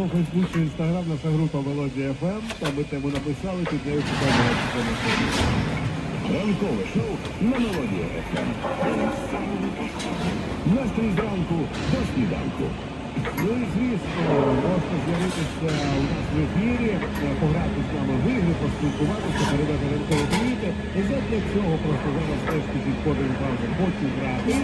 або в Фейсбук чи Інстаграм наша група Мелодія ФМ. Там ми тему написали, під нею шукаємо Ранкове шоу на мелодія. ФМ. Настрій зранку до сніданку. Ну і звісно, можна з'явитися у нас в ефірі, е, пограти з нами в ігри, поспілкуватися, передати ранкові привіти. І задля цього просто зараз теж під вам, хочу грати.